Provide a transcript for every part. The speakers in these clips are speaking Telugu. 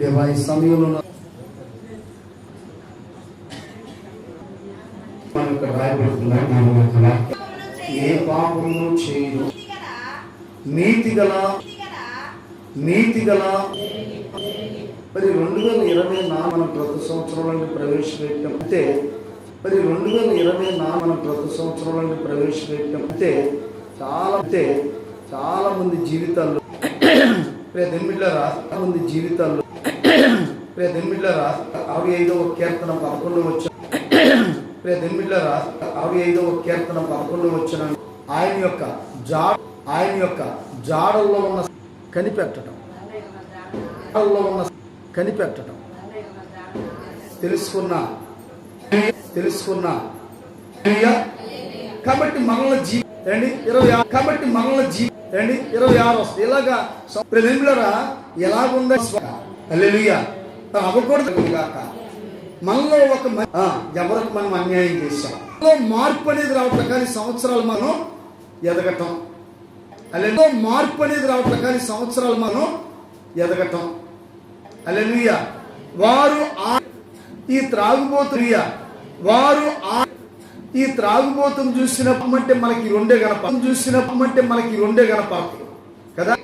దేవా ఈ సమయంలో మనం ఇక్కడ ఏ పాపము చేయదు నీతి గల నీతి గల మరి రెండు వేల ఇరవై నాలుగు మనం ప్రతి సంవత్సరంలో ప్రవేశపెట్టాం. అంటే మరి రెండు వేల ఇరవై నాలుగు మనం ప్రతి సంవత్సరంలో ప్రవేశపెట్టాం. అంటే చాలా అంటే చాలా మంది జీవితాల్లో దెమ్మిళ్ళరా చాలా మంది జీవితాల్లో దెమ్మిళ్ళరా అరవై ఐదవ కీర్తన పదకొండు వచ్చాం దెమ్మిళ్ళరా అరవై ఐదవ కీర్తన పదకొండు వచ్చిన ఆయన యొక్క జా ఆయన యొక్క జాడల్లో ఉన్న కనిపెట్టడం. జాడల్లో ఉన్న కనిపెట్టడం. తెలుసుకున్న తెలుసుకున్న కాబట్టి మనల జీ ఇరవై ఆరు. కాబట్టి మనల జీ ఏండి ఇరవై ఆరు వస్తుంది. ఇలాగా ప్రజలరా ఎలాగుందో అల్లెలుయ్య అవ్వకూడదు. కాక మనలో ఒక ఎవరికి మనం అన్యాయం చేశాం? మార్పు అనేది రావటం కానీ సంవత్సరాలు మనం ఎదగటం. అలా మార్పు అనేది రావటం కానీ సంవత్సరాలు మనం ఎదగటం. అలా వారు ఈ త్రాగుబోతుయ్య వారు ఆ ఈ త్రాగుబోతం చూసినప్పుడు అంటే మనకి రెండే చూసినప్పుడు మట్టే మనకి రెండే గణపాత్రులు కదా?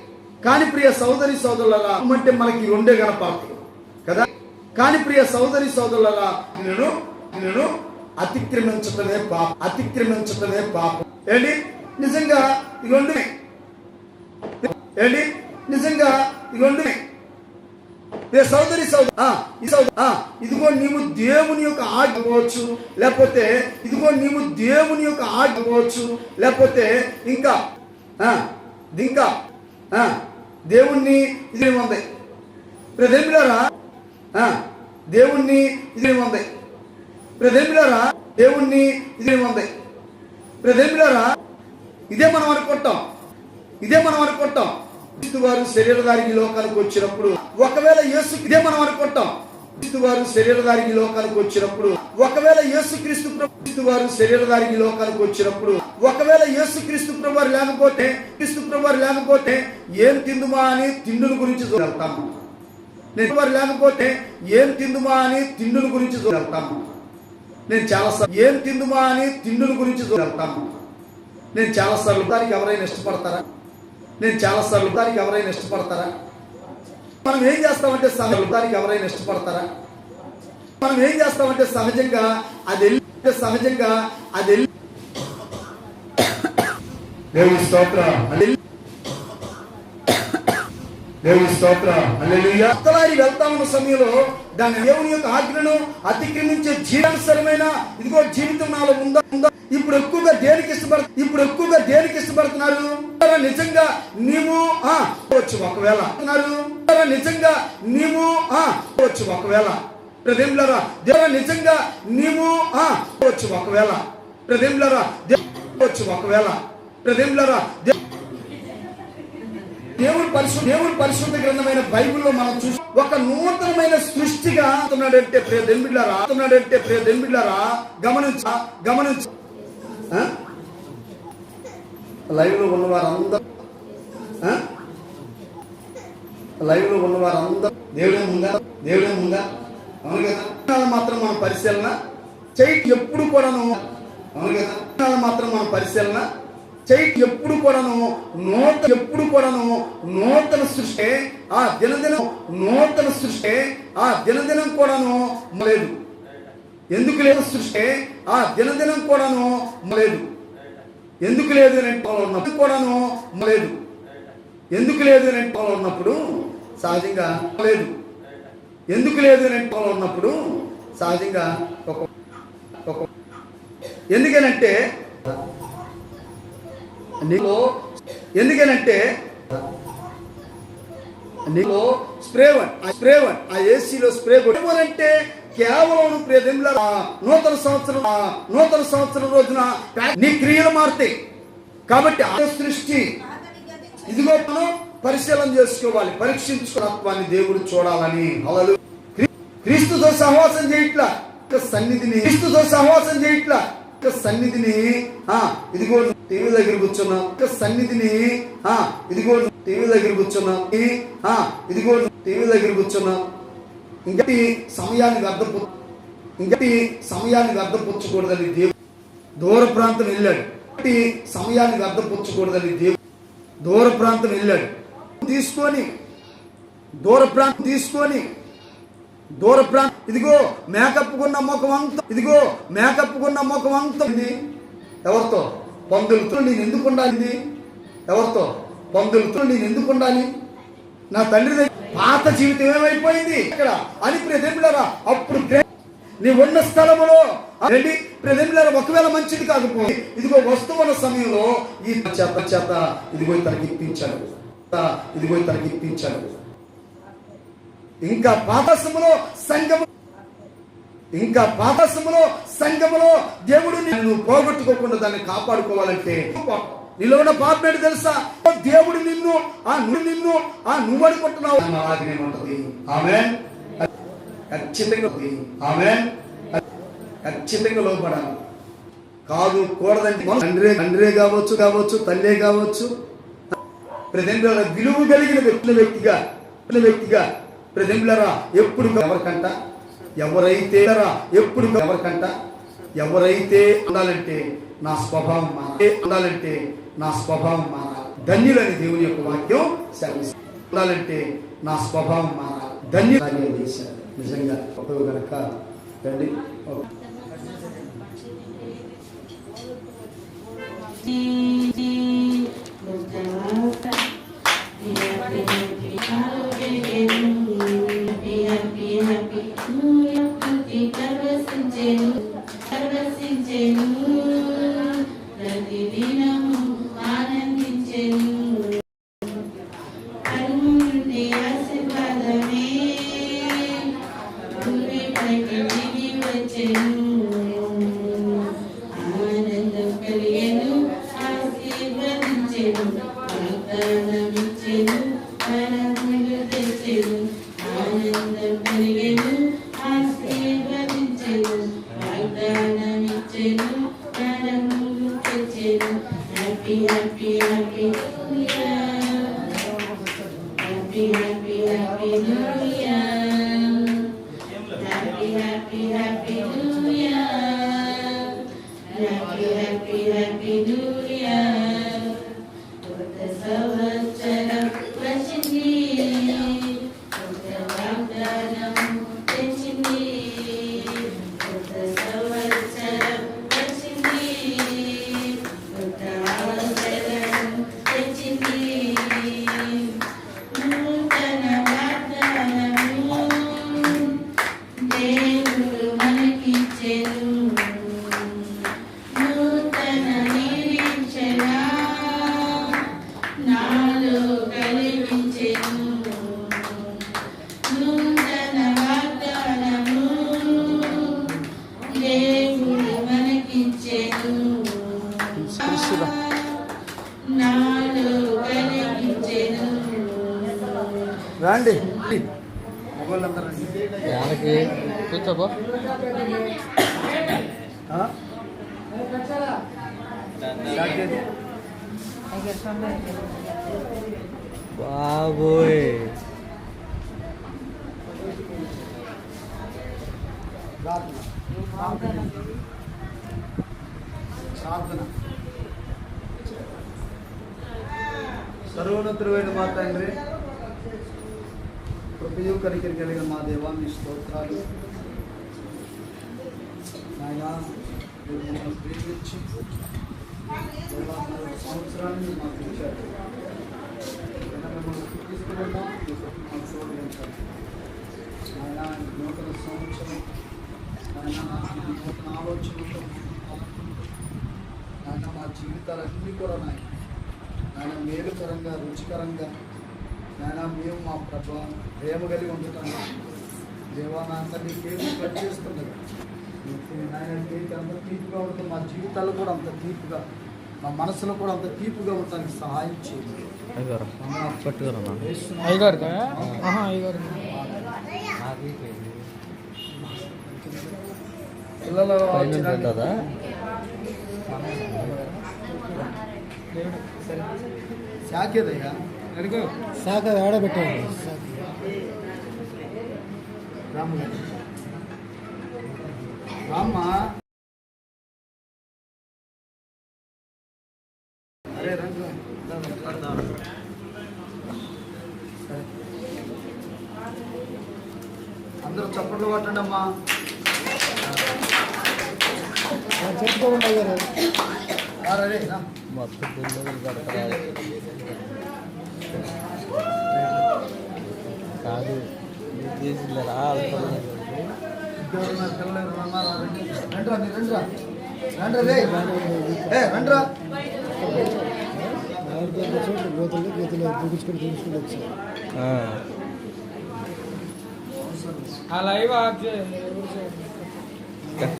కాని ప్రియ సోదరి సోదరులరా అంటే మనకి రెండే గణపాత్రులు కదా? కాని ప్రియ సోదరి సోదరులరా నేను నేను అతిక్రమించటమే పాపం. అతిక్రమించటమే పాపం. ఏంటి? నిజంగా ఈ రెండునే. ఏంటి? నిజంగా ఈ సోదరి సోదరి ఆ, ఈ సోదరి ఆ, ఇదిగో నీవు దేవుని యొక్క ఆగిపోవచ్చు లేకపోతే ఇదిగో నీవు దేవుని యొక్క ఆగిపోవచ్చు లేకపోతే ఇంకా ఇంకా దేవుణ్ణి ఇది ఉంది. ప్రదేమిలారా దేవుణ్ణి ఇది ఉంది. ప్రదేమిలారా దేవుణ్ణి ఇది ఉంది. ప్రదేమిలారా ఇదే మనం అనుకుంటాం. ఇదే మనం అనుకుంటాం. వారు శరీరధారికి లోకానికి వచ్చినప్పుడు ఒకవేళ యేసు ఇదే మనం అనుకుంటాం. క్రీస్తు వారు శరీరధారికి లోకానికి వచ్చినప్పుడు ఒకవేళ యేసు క్రీస్తు ప్రభు- వారు శరీరధారికి లోకానికి వచ్చినప్పుడు ఒకవేళ యేసు క్రీస్తు ప్రభు లేకపోతే క్రీస్తు ప్రభు లేకపోతే ఏం తిందుమా అని తిండుల గురించి చూడతాము నేను వారు లేకపోతే ఏం తిందుమా అని తిండుల గురించి చూడతాము నేను చాలా ఏం తిందుమా అని తిండుల గురించి చూడతాము నేను చాలా సార్లు దానికి ఎవరైనా ఇష్టపడతారా? నేను చాలా దానికి ఎవరైనా ఇష్టపడతారా మనం ఏం చేస్తామంటే సహజ దానికి ఎవరైనా ఇష్టపడతారా మనం ఏం చేస్తామంటే సహజంగా అది వెళ్ళి సహజంగా అది వెళ్ళి దేవుని స్తోత్రం హల్లెలూయా. దేవుని స్తోత్రం. అత్తలారి వెళ్తా ఉన్న సమయంలో దాని దేవుని యొక్క ఆజ్ఞను అతిక్రమించే జీవనసరమైన ఇదిగో జీవితం నాలో ఉందా ఉందా? ఇప్పుడు ఎక్కువగా దేనికి ఇష్టపడ ఇప్పుడు ఎక్కువగా దేనికి ఇష్టపడుతున్నారు? నిజంగా నీవు ఆ వచ్చు ఒకవేళ. అన్నారు నిజంగా నీవు ఆ వచ్చు ఒకవేళ. ప్రదేములరా దేవ నిజంగా నీవు ఆ వచ్చు ఒకవేళ. ప్రదేములరా వచ్చు ఒకవేళ. ప్రదేములరా దేవుని పరిశుద్ధ దేవుని పరిశుద్ధ గ్రంథమైన బైబిల్లో మనం చూసి ఒక నూతనమైన సృష్టిగా అవుతున్నాడంటే ప్రియ దెంబిడ్లారా అవుతున్నాడంటే ప్రియ దెంబిడ్లారా గమనించ గమనించ లైవ్లో ఉన్న వారందరూ లైవ్లో ఉన్న వారందరూ దేవుడే ఉందా దేవుడే ఉందా అవును కదా? మాత్రం మనం పరిశీలన చేయి ఎప్పుడు కూడాను అవును కదా? మాత్రం మనం పరిశీలన చేయి ఎప్పుడు కూడాను నూతన ఎప్పుడు కూడాను నూతన సృష్టి ఆ దినదినం నూతన సృష్టి ఆ దినదినం కూడాను లేదు. ఎందుకు లేదు సృష్టి? ఆ దినదినం కూడాను లేదు. ఎందుకు లేదు నేను ఉన్నప్పుడు కూడాను లేదు. ఎందుకు లేదు నేను అంటే ఉన్నప్పుడు సహజంగా లేదు. ఎందుకు లేదు నేను అంటే ఉన్నప్పుడు సహజంగా ఒక ఎందుకనంటే నీలో ఎందుకనంటే నీలో స్ప్రే వన్ ఆ స్ప్రే వన్ ఆ ఏసీలో స్ప్రే అంటే కేవలం ప్రియదెంల నూతన సంవత్సరం నూతన సంవత్సరం రోజున నీ క్రియలు మారుతాయి కాబట్టి ఆ సృష్టి ఇదిగో మనం పరిశీలన చేసుకోవాలి పరీక్షించుకున్నత్వాన్ని దేవుడు చూడాలని. అలలు క్రీస్తుతో సహవాసం చేయట్లా. సన్నిధిని క్రీస్తుతో సహవాసం చేయట్లా. సన్నిధిని ఆ ఇదిగో టీవీ దగ్గర కూర్చున్నాం. సన్నిధిని ఆ ఇదిగో టీవీ దగ్గర కూర్చున్నాం. ఆ, ఇదిగో టీవీ దగ్గర కూర్చున్నాం. ఇంకటి సమయాన్ని వ్యర్థపు ఇంకటి సమయాన్ని వ్యర్థపుచ్చకూడదని దేవుడు దూర ప్రాంతం వెళ్ళాడు. ఇంకటి సమయాన్ని వ్యర్థపుచ్చకూడదని దేవుడు దూర ప్రాంతం వెళ్ళాడు. తీసుకొని దూర ప్రాంతం తీసుకొని దూర ప్రాంతం ఇదిగో మేకప్ కొన్న ముఖం అంతా ఇదిగో మేకప్ కొన్న ముఖం అంతా ఇది ఎవరితో? పందులతో నేను ఎందుకు ఉండాలి ఎవరితో? పందులతో నేను ఎందుకు ఉండాలి? నా తండ్రి పాత జీవితం ఏమైపోయింది? ఇక్కడ అని ప్రజెంట్లరా అప్పుడు నీ ఉన్న స్థలములో రెడ్డి ప్రజెంట్లరా ఒకవేళ మంచిది కాకపోయి ఇదిగో వస్తువున్న సమయంలో ఈ చేత చేత ఇదిగో తనకి ఇప్పించాడు. ఇదిగో తనకి ఇప్పించాడు. ఇంకా పాపసములో సంఘము ఇంకా పాపసములో సంఘములో దేవుడు నిన్ను పోగొట్టుకోకుండా దాన్ని కాపాడుకోవాలంటే నీలో ఉన్న పాపం ఏంటి తెలుసా? దేవుడు నిన్ను ఆ నువ్వు నిన్ను ఆ నువ్వు అనుకుంటున్నావు. అలాగే ఉంటది ఆమె ఖచ్చితంగా ఆమె ఖచ్చితంగా లోపడాలి కాదు కూడదండి తండ్రే తండ్రే కావచ్చు కావచ్చు తల్లే కావచ్చు. ప్రజెంట్ల విలువ కలిగిన వ్యక్తుల వ్యక్తిగా వ్యక్తిగా ప్రజెంట్లరా? ఎప్పుడు ఎవరికంట? ఎవరైతే రా, ఎప్పుడు ఎవరికంట ఎవరైతే ఉండాలంటే నా స్వభావం మారాలి. ఉండాలంటే నా స్వభావం మారాలి. ధన్యులని దేవుని యొక్క వాక్యం సెలవిస్తుంది. ఉండాలంటే నా స్వభావం మారాలి. ధన్యులు చేశారు నిజంగా ఒక కనుక రండి. ఓకే. بنا بنا بنا రండి. వాళ్ళకి కూర్చోబో? బాబోయ్. సర్వోన్నతుడైన మా తండ్రి. కృపయు కనికరి కలిగిన మా దేవా మీ స్తోత్రాలు. నాయనా మమ్మల్ని ప్రేమించి సంవత్సరాన్ని మాకు ఇచ్చారు. మిమ్మల్ని స్థుతిస్తున్నాం, మాకు నాయనా నూతన సంవత్సరం. నాయనా నూతన ఆలోచనతో నాయన మా జీవితాలన్నీ కూడా నాయన నాయన మేలుకరంగా రుచికరంగా నాయన మేము మా ప్రభా ప్రేమ కలిగి ఉండటం దేవా నా అంత నీకేమి పనిచేస్తున్నది నీకు నాయన నీకు అంత తీపిగా ఉంటుంది మా జీవితాలు కూడా అంత తీపిగా మా మనసులో కూడా అంత తీపిగా ఉండడానికి సహాయం చేయండి. పిల్లలు చిన్న- ఉంటుందా శాఖేదయ్యా అదిగో శాఖ ఆడబెట్టాడు రామ్మ రామ్మ అరే రంగు అందరూ చప్పట్లు కొట్టండి అమ్మా చెప్పుకోకుండా కాదు. చోట్ల గోతులు గీతలు చూపించుకొని చూపించుకొని వచ్చారు ఆ లైవ్ ఆఫ్ చేయండి ఎవరు చేయండి?